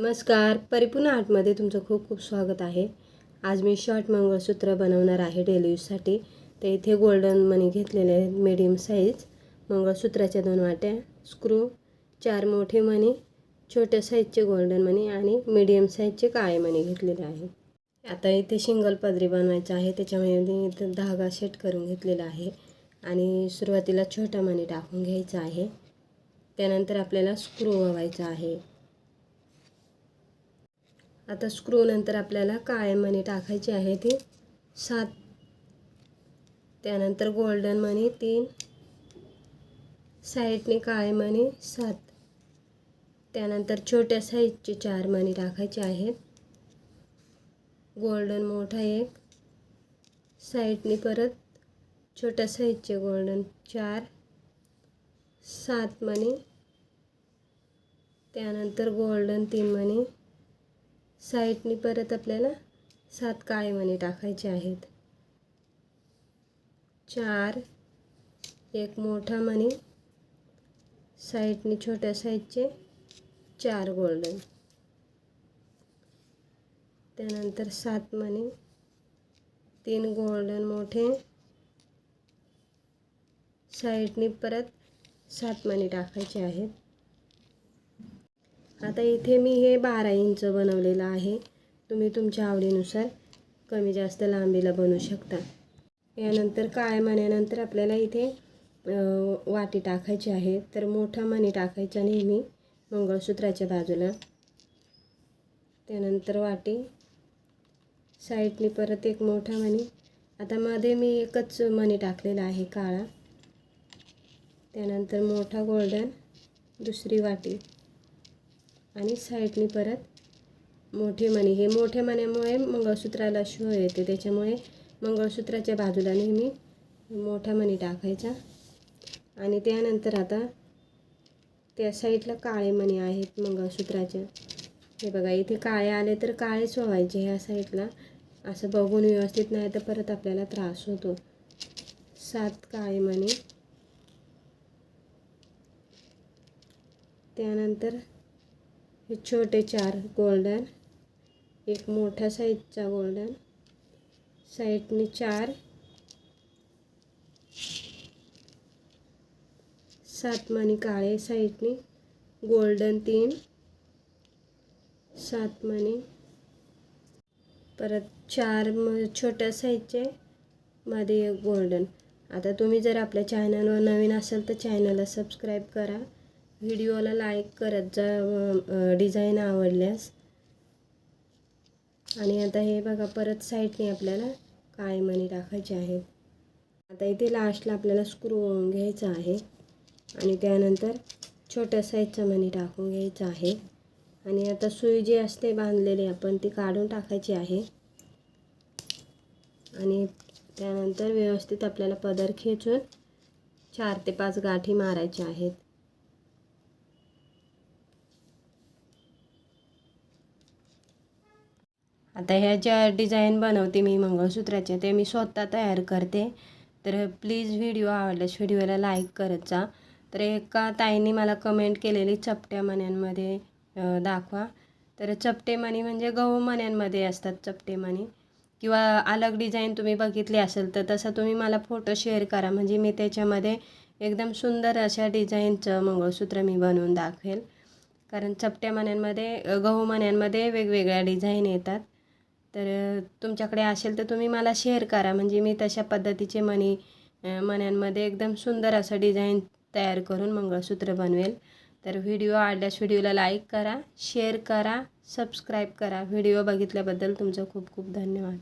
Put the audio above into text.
नमस्कार. परिपूर्ण आर्टमध्ये तुमचं खूप खूप स्वागत आहे. आज मी शॉर्ट मंगळसूत्र बनवणार आहे डेली यूजसाठी तर इथे गोल्डन मनी घेतलेले आहेत मीडियम साईज मंगळसूत्राच्या दोन वाट्या स्क्रू चार मोठे मणी छोट्या साईजचे गोल्डन मनी आणि मीडियम साईजचे काळे मणी घेतलेले आहे. आता इथे शिंगल पदरी बनवायचं आहे त्याच्यामुळे मी इथं धागा सेट करून घेतलेला आहे आणि सुरुवातीला छोटा मणी टाकून घ्यायचा आहे. त्यानंतर आपल्याला स्क्रू व्हायचा आहे. आता स्क्रू नंतर आपल्याला काळे मणी टाकायची आहे ती? सात. त्यानंतर गोल्डन मणी तीन. साईडने काळे मणी सात. त्यानंतर छोट्या साईजचे चार मणी टाकायचे आहेत. गोल्डन मोठा एक. साईडने परत छोट्या साईजचे गोल्डन चार. सात मणी त्यानंतर गोल्डन तीन मणी साईडनी परत आपल्याला सात काळे मणी टाकायचे आहेत. चार एक मोठा मणी साईडनी छोट्या साईजचे चार गोल्डन त्यानंतर सात मणी तीन गोल्डन मोठे. साईडनी परत सात मणी टाकायचे आहेत. आता इथे मी हे बारा इंच बनवलेलं आहे. तुम्ही तुमच्या आवडीनुसार कमी जास्त लांबीला बनवू शकता. यानंतर काळ्या मण्यानंतर आपल्याला इथे वाटी टाकायची आहे. तर मोठा मणी टाकायचा नेहमी मंगळसूत्राच्या बाजूला. त्यानंतर वाटी. साईडने परत एक मोठा मणी. आता मध्ये मी एकच मणी टाकलेला आहे काळा. त्यानंतर मोठा गोल्डन. दुसरी वाटी. आणि साईडने परत मोठे मणी. हे मोठ्या मण्यामुळे मंगळसूत्राला शो येते. त्याच्यामुळे मंगळसूत्राच्या बाजूला नेहमी मोठा मणी टाकायचा आणि त्यानंतर आता त्या साईडला काळे मणी आहेत मंगळसूत्राच्या. हे बघा इथे काळे आले तर काळेच व्हायचे ह्या साईडला. असं बघून व्यवस्थित नाही तर परत आपल्याला त्रास होतो. सात काळे मणी. त्यानंतर हे छोटे चार गोल्डन एक मोठ्या साईजचा गोल्डन साईडने चार सात मणी काळे साईडने गोल्डन तीन सात मणी परत चार म छोट्या साईजचे मध्ये एक गोल्डन आता तुम्ही जर आपल्या चॅनलवर नवीन असाल तर चॅनलला सबस्क्राईब करा. व्हिडिओला लाईक करत जा डिझाईन आवडल्यास. आणि आता हे बघा परत साईडने आपल्याला काळे मणी टाकायचे आहेत. आता इथे लास्टला आपल्याला स्क्रू घ्यायचा आहे. आणि त्यानंतर छोट्या साईजचा मणी टाकून घ्यायचा आहे. आणि आता सुई जी असते बांधलेली आपण ती काढून टाकायची आहे. आणि त्यानंतर व्यवस्थित आपल्याला पदर खेचून चार ते पाच गाठी मारायच्या आहेत. आता ह्या ज्या डिझाईन बनवते मी मंगळसूत्राचे ते मी स्वतः तयार करते. तर प्लीज व्हिडिओ आवडल्यास व्हिडिओला लाईक करत जा. तर एका ताईंनी मला कमेंट केलेली चपट्या मण्यांमध्ये दाखवा. तर चपटे मणी म्हणजे गहू मण्यांमध्ये असतात चपटे मणी. किंवा अलग डिझाईन तुम्ही बघितली असेल तर तसा तुम्ही मला फोटो शेअर करा. म्हणजे मी त्याच्यामध्ये एकदम सुंदर अशा डिझाईनचं मंगळसूत्र मी बनवून दाखवेल. कारण चपट्या मण्यांमध्ये गहू मण्यांमध्ये वेगवेगळ्या डिझाईन येतात. तर तुमच्याकडे असेल तर तुम्ही मला शेअर करा. म्हणजे मी तशा पद्धतीचे मणी मण्यांमध्ये एकदम सुंदर असं डिझाईन तयार करून मंगळसूत्र बनवेल. तर व्हिडिओ आवडल्यास व्हिडिओला लाईक करा शेअर करा सबस्क्राईब करा. व्हिडिओ बघितल्याबद्दल तुमचं खूप खूप धन्यवाद.